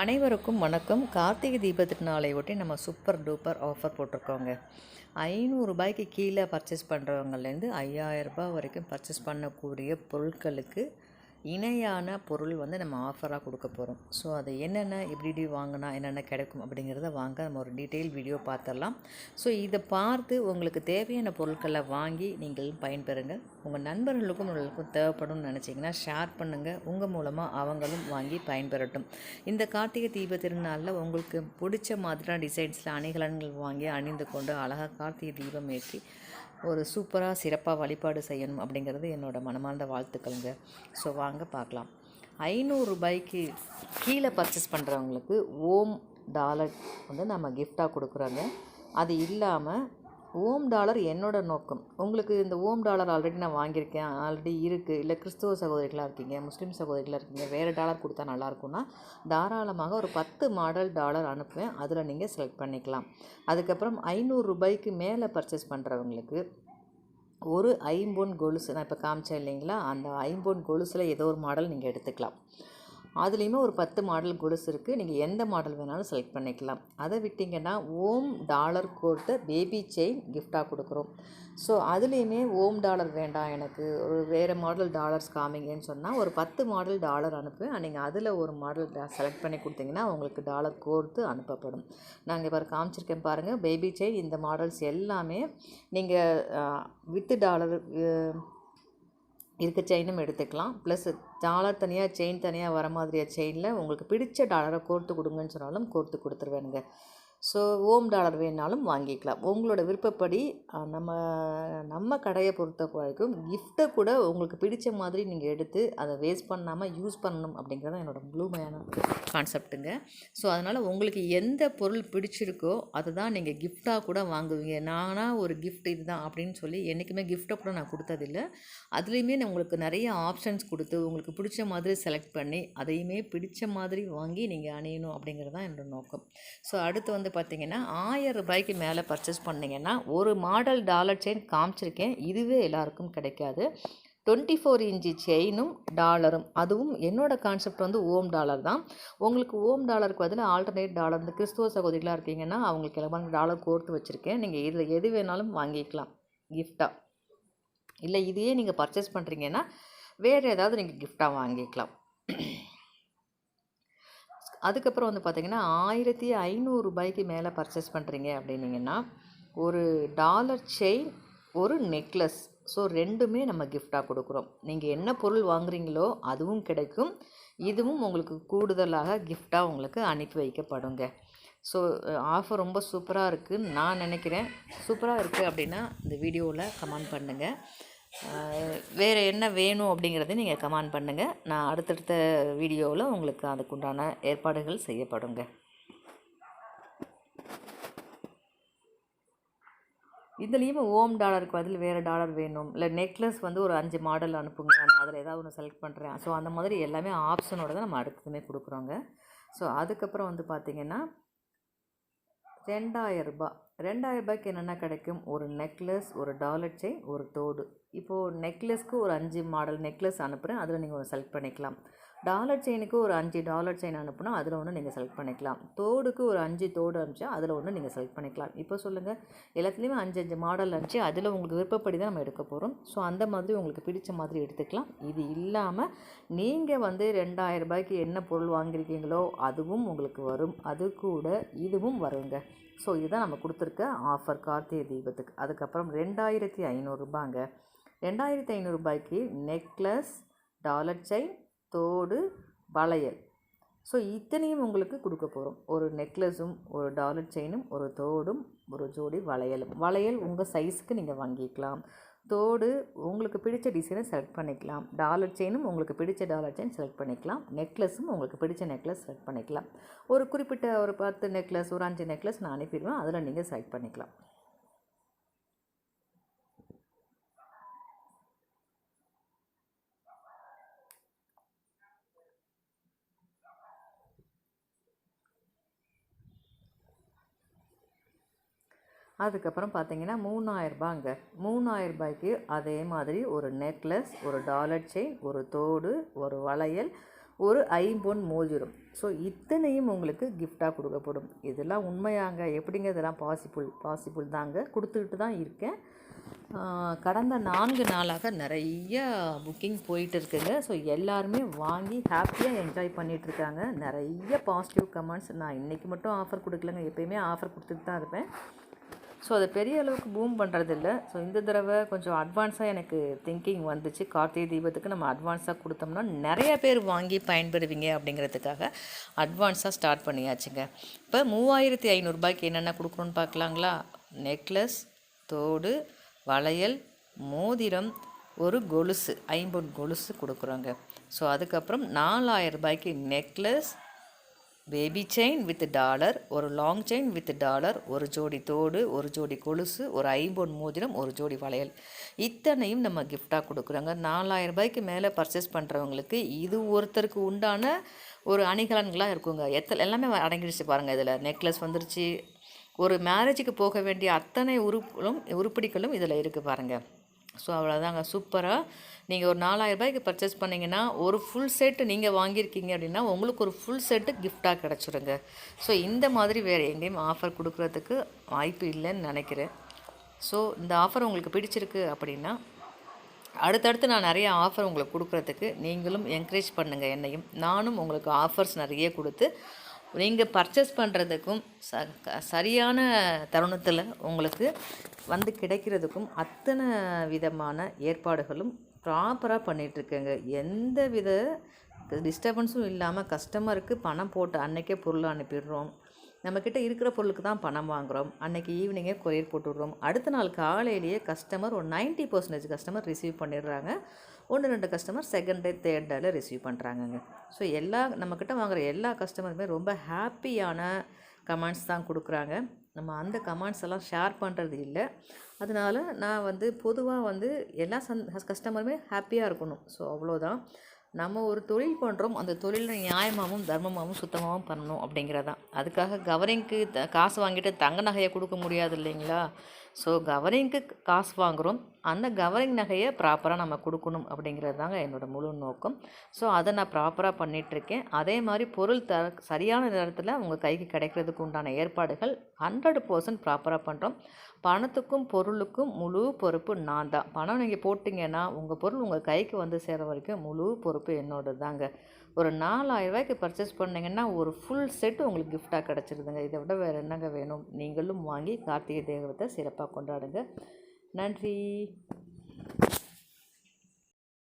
அனைவருக்கும் வணக்கம். கார்த்திகை தீப திருநாளை ஒட்டி நம்ம சூப்பர் டூப்பர் ஆஃபர் போட்டிருக்கோங்க. ஐநூறுரூபாய்க்கு கீழே பர்ச்சேஸ் பண்ணுறவங்கலேருந்து ஐயாயிரரூபா வரைக்கும் பர்ச்சேஸ் பண்ணக்கூடிய பொருட்களுக்கு இணையான பொருள் வந்து நம்ம ஆஃபராக கொடுக்க போகிறோம் ஸோ அது என்னென்ன எப்படி எப்படி வாங்கினா என்னென்ன கிடைக்கும் அப்படிங்கிறத வாங்க நம்ம ஒரு டீட்டெயில் வீடியோ பார்த்துடலாம். ஸோ இதை பார்த்து உங்களுக்கு தேவையான பொருட்களை வாங்கி நீங்கள் பயன்பெறுங்க உங்கள் நண்பர்களுக்கும் உங்களுக்கும் தேவைப்படும்னு நினச்சிங்கன்னா ஷேர் பண்ணுங்கள் உங்கள் மூலமாக அவங்களும் வாங்கி பயன்பெறட்டும். இந்த கார்த்திகை தீப திருநாளில் உங்களுக்கு பிடிச்ச மாதிரியான டிசைன்ஸில் அணிகலன்கள் வாங்கி அணிந்து கொண்டு அழகாக கார்த்திகை தீபம் ஏற்றி ஒரு சூப்பராக சிறப்பாக வழிபாடு செய்யணும் அப்படிங்கிறது என்னோடய மனமார்ந்த வாழ்த்துக்கள்ங்க. ஸோ வாங்க பார்க்கலாம். ஐநூறுரூபாய்க்கு கீழே பர்ச்சேஸ் பண்ணுறவங்களுக்கு ஓம் டாலர் வந்து நம்ம கிஃப்டாக கொடுக்குறோங்க. அது இல்லாமல் ஓம் டாலர் என்னோட நோக்கம். உங்களுக்கு இந்த ஓம் டாலர் ஆல்ரெடி நான் வாங்கியிருக்கேன். ஆல்ரெடி இருக்குது இல்லை கிறிஸ்துவ சகோதரிகளாக இருக்கீங்க முஸ்லீம் சகோதரிகளாக இருக்கீங்க வேறு டாலர் கொடுத்தா நல்லாயிருக்கும்னா தாராளமாக ஒரு பத்து மாடல் டாலர் அனுப்புவேன். அதில் நீங்கள் செலக்ட் பண்ணிக்கலாம். அதுக்கப்புறம் ஐநூறு ரூபாய்க்கு மேலே பர்ச்சேஸ் பண்ணுறவங்களுக்கு ஒரு ஐம்பொன் கொலுசு நான் இப்போ காமிச்சேன் இல்லைங்களா? அந்த ஐம்பொன் கொலுசில் ஏதோ ஒரு மாடல் நீங்கள் எடுத்துக்கலாம். அதுலேயுமே ஒரு பத்து மாடல் கொலுசு இருக்குது நீங்கள் எந்த மாடல் வேணாலும் செலக்ட் பண்ணிக்கலாம். அதை விட்டிங்கன்னா ஓம் டாலர் கோட்டு பேபி செயின் கிஃப்டாக கொடுக்குறோம். ஸோ அதுலேயுமே ஓம் டாலர் வேண்டாம் எனக்கு. ஒரு வேறு மாடல் டாலர்ஸ் காமிங்கன்னு சொன்னால் ஒரு பத்து மாடல் டாலர் அனுப்புவேன். நீங்கள் அதில் ஒரு மாடல் செலக்ட் பண்ணி கொடுத்தீங்கன்னா உங்களுக்கு டாலர் கோர்த்து அனுப்பப்படும். நாங்கள் இப்போ காமிச்சிருக்கேன் பாருங்கள் பேபி செயின் இந்த மாடல்ஸ் எல்லாமே நீங்கள் வித்து டாலர் இருக்க செயினும் எடுத்துக்கலாம். ப்ளஸ் டாலர் தனியாக செயின் தனியாக வர மாதிரியாக செயினில் உங்களுக்கு பிடிச்ச டாலரை கோர்த்து கொடுங்கன்னு சொன்னாலும் கோர்த்து கொடுத்துருவேனுங்க. ஸோ ஓம் டாலர் வேணாலும் வாங்கிக்கலாம். உங்களோட விருப்பப்படி நம்ம நம்ம கடையை பொறுத்த வரைக்கும் கிஃப்ட்டை கூட உங்களுக்கு பிடிச்ச மாதிரி நீங்கள் எடுத்து அதை வேஸ்ட் பண்ணாமல் யூஸ் பண்ணணும் அப்படிங்கிறது என்னோடய முழுமையான கான்செப்ட்டுங்க ஸோ அதனால் உங்களுக்கு எந்த பொருள் பிடிச்சிருக்கோ அதை தான் நீங்கள் கிஃப்டாக கூட வாங்குவீங்க. நானாக ஒரு கிஃப்ட் இதுதான் அப்படின்னு சொல்லி என்றைக்குமே கிஃப்ட்டை கூட நான் கொடுத்ததில்ல. அதுலேயுமே நான் உங்களுக்கு நிறைய ஆப்ஷன்ஸ் கொடுத்து உங்களுக்கு பிடிச்ச மாதிரி செலக்ட் பண்ணி அதையுமே பிடிச்ச மாதிரி வாங்கி நீங்கள் அணியணும் அப்படிங்கிறது தான் என்னோடய நோக்கம். ஸோ அடுத்து வந்து பார்த்திங்கன்னா ஆயிரம் ரூபாய்க்கு மேலே பர்ச்சேஸ் பண்ணிங்கன்னா ஒரு மாடல் டாலர் செயின் காமிச்சிருக்கேன். இதுவே எல்லாருக்கும் கிடைக்காது. டுவெண்ட்டி ஃபோர் இன்ச்சு செயினும் டாலரும் அதுவும் என்னோடய கான்செப்ட் வந்து ஓம் டாலர் தான். உங்களுக்கு ஓம் டாலருக்கு பதில் ஆல்டர்னேட் டாலர் இந்த கிறிஸ்துவ சகோதரிகளாக இருக்கீங்கன்னா அவங்களுக்கு எல்லாமே டாலர் கோர்த்து வச்சுருக்கேன். நீங்கள் இதில் எது வேணாலும் வாங்கிக்கலாம். கிஃப்டாக இல்லை இதையே நீங்கள் பர்ச்சேஸ் பண்ணுறீங்கன்னா வேறு ஏதாவது நீங்கள் கிஃப்டாக வாங்கிக்கலாம். அதுக்கப்புறம் வந்து பார்த்திங்கன்னா ஆயிரத்தி ஐநூறுரூபாய்க்கு மேலே பர்ச்சேஸ் பண்ணுறீங்க அப்படின்னிங்கன்னா ஒரு டாலர் செயின் ஒரு நெக்லஸ் ஸோ ரெண்டுமே நம்ம கிஃப்டாக கொடுக்குறோம். நீங்கள் என்ன பொருள் வாங்குறீங்களோ அதுவும் கிடைக்கும். இதுவும் உங்களுக்கு கூடுதலாக கிஃப்டாக உங்களுக்கு அனுப்பி வைக்கப்படுங்க. ஸோ ஆஃபர் ரொம்ப சூப்பராக இருக்குதுன்னு நான் நினைக்கிறேன் சூப்பராக இருக்குது அப்படின்னா இந்த வீடியோவில் கமெண்ட் பண்ணுங்கள் வேறு என்ன வேணும் அப்படிங்கிறத நீங்கள் கமெண்ட் பண்ணுங்கள் நான் அடுத்தடுத்த வீடியோவில் உங்களுக்கு அதுக்குண்டான ஏற்பாடுகள் செய்யப்படுங்க. இதுலேயும் ஓம் டாலருக்கு பதில் வேறு டாலர் வேணும். இல்லை நெக்லஸ் வந்து ஒரு அஞ்சு மாடல் அனுப்புங்க. நான் அதில் ஏதாவது ஒன்று செலக்ட் பண்ணுறேன் ஸோ அந்த மாதிரி எல்லாமே ஆப்ஷனோட தான் நம்ம அடுத்ததுமே கொடுக்குறோங்க. ஸோ அதுக்கப்புறம் வந்து பார்த்திங்கன்னா ரெண்டாயிரரூபா ரெண்டாயிரரூபாய்க்கு என்னென்ன கிடைக்கும்? ஒரு நெக்லஸ் ஒரு டாலர் செயின் ஒரு தோடு. இப்போது நெக்லஸ்க்கு ஒரு அஞ்சு மாடல் நெக்லஸ் அனுப்புகிறேன் அதில் நீங்கள் ஒன்று செலக்ட் பண்ணிக்கலாம். டாலர் செயினுக்கு ஒரு அஞ்சு டாலர் செயின் அனுப்புனா அதில் ஒன்று நீங்கள் செலக்ட் பண்ணிக்கலாம். தோடுக்கு ஒரு அஞ்சு தோடு அனுப்பிச்சா அதில் ஒன்று நீங்கள் செலக்ட் பண்ணிக்கலாம். இப்போ சொல்லுங்கள் எல்லாத்துலேயுமே அஞ்சு அஞ்சு மாடல் அனுப்பிச்சு அதில் உங்களுக்கு விருப்பப்படி தான் நம்ம எடுக்க போகிறோம் ஸோ அந்த மாதிரி உங்களுக்கு பிடிச்ச மாதிரி எடுத்துக்கலாம். இது இல்லாமல் நீங்கள் வந்து ரெண்டாயிரம் ரூபாய்க்கு என்ன பொருள் வாங்கியிருக்கீங்களோ அதுவும் உங்களுக்கு வரும். அது கூட இதுவும் வருங்க. ஸோ இதுதான் நம்ம கொடுத்துருக்க ஆஃபர் கார்த்திகை தீபத்துக்கு. அதுக்கப்புறம் ரெண்டாயிரத்தி ஐநூறுரூபாங்க ரெண்டாயிரத்தி ஐநூறுரூபாய்க்கு நெக்லஸ் டாலர் செயின் தோடு வளையல். ஸோ இத்தனையும் உங்களுக்கு கொடுக்க போகிறோம் ஒரு நெக்லஸும் ஒரு டாலர் செயினும் ஒரு தோடும் ஒரு ஜோடி வளையலும். வளையல் உங்கள் சைஸுக்கு நீங்கள் வாங்கிக்கலாம். தோடு உங்களுக்கு பிடிச்ச டிசைனை செலக்ட் பண்ணிக்கலாம். டாலர் செயினும் உங்களுக்கு பிடிச்ச டாலர் செயின் செலக்ட் பண்ணிக்கலாம். நெக்லஸும் உங்களுக்கு பிடிச்ச நெக்லஸ் செலக்ட் பண்ணிக்கலாம். ஒரு குறிப்பிட்ட ஒரு பத்து நெக்லஸ் ஒரு அஞ்சு நெக்லஸ் நான் அனுப்பிடுவேன். அதில் நீங்கள் செலக்ட் பண்ணிக்கலாம். அதுக்கப்புறம் பார்த்தீங்கன்னா மூணாயிரரூபாங்க மூணாயிரரூபாய்க்கு அதே மாதிரி ஒரு நெக்லஸ் ஒரு டாலர் செயின் ஒரு தோடு ஒரு வளையல் ஒரு ஐம்பொன் மோதிரம். ஸோ இத்தனையும் உங்களுக்கு கிஃப்டாக கொடுக்கப்படும். இதெல்லாம் உண்மையாங்க. எப்படிங்க இதெல்லாம் பாசிபிள் பாசிபிள் தாங்க. கொடுத்துக்கிட்டு தான் இருக்கேன். கடந்த நான்கு நாளாக நிறைய புக்கிங் போயிட்டு இருக்குங்க ஸோ எல்லாருமே வாங்கி ஹாப்பியாக என்ஜாய் பண்ணிகிட்ருக்காங்க இருக்காங்க நிறைய பாசிட்டிவ் கமெண்ட்ஸ் நான் இன்றைக்கி மட்டும் ஆஃபர் கொடுக்கலங்க. எப்பயுமே ஆஃபர் கொடுத்துட்டு தான் இருப்பேன். ஸோ அது பெரிய அளவுக்கு பூம் பண்ணுறதில்ல ஸோ இந்த தடவை கொஞ்சம் அட்வான்ஸாக எனக்கு திங்கிங் வந்துச்சு. கார்த்திகை தீபத்துக்கு நம்ம அட்வான்ஸாக கொடுத்தோம்னா நிறைய பேர் வாங்கி பயன்பெறுவீங்க அப்படிங்கிறதுக்காக அட்வான்ஸாக ஸ்டார்ட் பண்ணியாச்சுங்க. இப்போ மூவாயிரத்தி ஐநூறுரூபாய்க்கு என்னென்ன கொடுக்குறோன்னு பார்க்கலாங்களா? நெக்லஸ் தோடு வளையல் மோதிரம் ஒரு கொலுசு ஐம்பொன் கொலுசு கொடுக்குறோங்க. ஸோ அதுக்கப்புறம் நாலாயிரம் ரூபாய்க்கு necklace baby chain with dollar ஒரு லாங் செயின் வித் டாலர் ஒரு ஜோடி தோடு ஒரு ஜோடி கொலுசு ஒரு ஐம்பொன் மோதிரம் ஒரு ஜோடி வளையல். இத்தனையும் நம்ம கிஃப்டாக கொடுக்குறாங்க. நாலாயிரம் ரூபாய்க்கு மேலே பர்ச்சேஸ் பண்ணுறவங்களுக்கு இது ஒருத்தருக்கு உண்டான ஒரு அணிகலன்களாக இருக்குங்க. எத்தனை எல்லாமே அடங்கிடுச்சு பாருங்கள் இதில். நெக்லஸ் வந்துருச்சு. ஒரு மேரேஜுக்கு போக வேண்டிய அத்தனை உறுப்புகளும் உருப்படிகளும் இதில் இருக்குது பாருங்கள் ஸோ அவ்வளோதாங்க சூப்பராக நீங்கள் ஒரு நாலாயிரம் ரூபாய்க்கு பர்ச்சேஸ் பண்ணிங்கன்னா ஒரு ஃபுல் செட்டு நீங்கள் வாங்கியிருக்கீங்க அப்படின்னா உங்களுக்கு ஒரு ஃபுல் செட்டு கிஃப்டாக கிடச்சிருங்க. ஸோ இந்த மாதிரி வேறு எங்கேயும் ஆஃபர் கொடுக்குறதுக்கு வாய்ப்பு இல்லைன்னு நினைக்கிறேன். ஸோ இந்த ஆஃபர் உங்களுக்கு பிடிச்சிருக்கு அப்படின்னா அடுத்தடுத்து நான் நிறைய ஆஃபர் உங்களுக்கு கொடுக்குறதுக்கு நீங்களும் என்கரேஜ் பண்ணுங்கள் என்னையும். நானும் உங்களுக்கு ஆஃபர்ஸ் நிறைய கொடுத்து நீங்கள் பர்ச்சேஸ் பண்ணுறதுக்கும் ச சரியான தருணத்தில் உங்களுக்கு வந்து கிடைக்கிறதுக்கும் அத்தனை விதமான ஏற்பாடுகளும் ப்ராப்பராக பண்ணிகிட்ருக்கேங்க எந்த வித டிஸ்டர்பன்ஸும் இல்லாமல் கஸ்டமருக்கு பணம் போட்டு அன்றைக்கே பொருள் அனுப்பிடுறோம். நம்மக்கிட்ட இருக்கிற பொருளுக்கு தான் பணம் வாங்குகிறோம் அன்றைக்கி ஈவினிங்கே கொரியர் போட்டு அடுத்த நாள் காலையிலேயே கஸ்டமர் ஒரு 90% பர்சன்டேஜ் கஸ்டமர் ரிசீவ் பண்ணிடுறாங்க. ஒன்று ரெண்டு கஸ்டமர் செகண்ட் டே தேர்ட் டேல ரிசீவ் பண்ணுறாங்கங்க ஸோ எல்லா நம்மக்கிட்ட வாங்குகிற எல்லா கஸ்டமருமே ரொம்ப ஹாப்பியான கமெண்ட்ஸ் தான் கொடுக்குறாங்க. நம்ம அந்த கமெண்ட்ஸ் எல்லாம் ஷேர் பண்ணுறது இல்லை. அதனால நான் வந்து பொதுவாக வந்து எல்லா சந் கஸ்டமருமே ஹாப்பியாக இருக்கணும். ஸோ அவ்வளோதான். நம்ம ஒரு தொழில் பண்ணுறோம் அந்த தொழிலில் நியாயமாகவும் தர்மமாகவும் சுத்தமாகவும் பண்ணணும் அப்படிங்கிறதான். அதுக்காக கவரிங்க்கு த காசு வாங்கிட்டு தங்க நகையை கொடுக்க முடியாது இல்லைங்களா? ஸோ கவரிங்க்கு காசு வாங்குகிறோம் அந்த கவரிங் நகையை ப்ராப்பராக நம்ம கொடுக்கணும் அப்படிங்கிறது தாங்க என்னோடய முழு நோக்கம். ஸோ அதை நான் ப்ராப்பராக பண்ணிகிட்ருக்கேன் அதே மாதிரி பொருள் த சரியான நேரத்தில் உங்கள் கைக்கு கிடைக்கிறதுக்கு உண்டான ஏற்பாடுகள் ஹண்ட்ரட் பர்சன்ட் ப்ராப்பராக பண்ணுறோம் பணத்துக்கும் பொருளுக்கும் முழு பொறுப்பு நான் தான். பணம் நீங்கள் போட்டிங்கன்னா உங்கள் பொருள் உங்கள் கைக்கு வந்து சேர வரைக்கும் முழு பொறுப்பு என்னோடது தாங்க. ஒரு நாலாயிரம் ரூபாய்க்கு பர்ச்சேஸ் பண்ணிங்கன்னா ஒரு ஃபுல் செட்டு உங்களுக்கு கிஃப்டாக கிடச்சிருதுங்க. இதை விட வேறு என்னங்க வேணும்? நீங்களும் வாங்கி கார்த்திகை தேவத்தை சிறப்பாக கொண்டாடுங்க. நன்றி.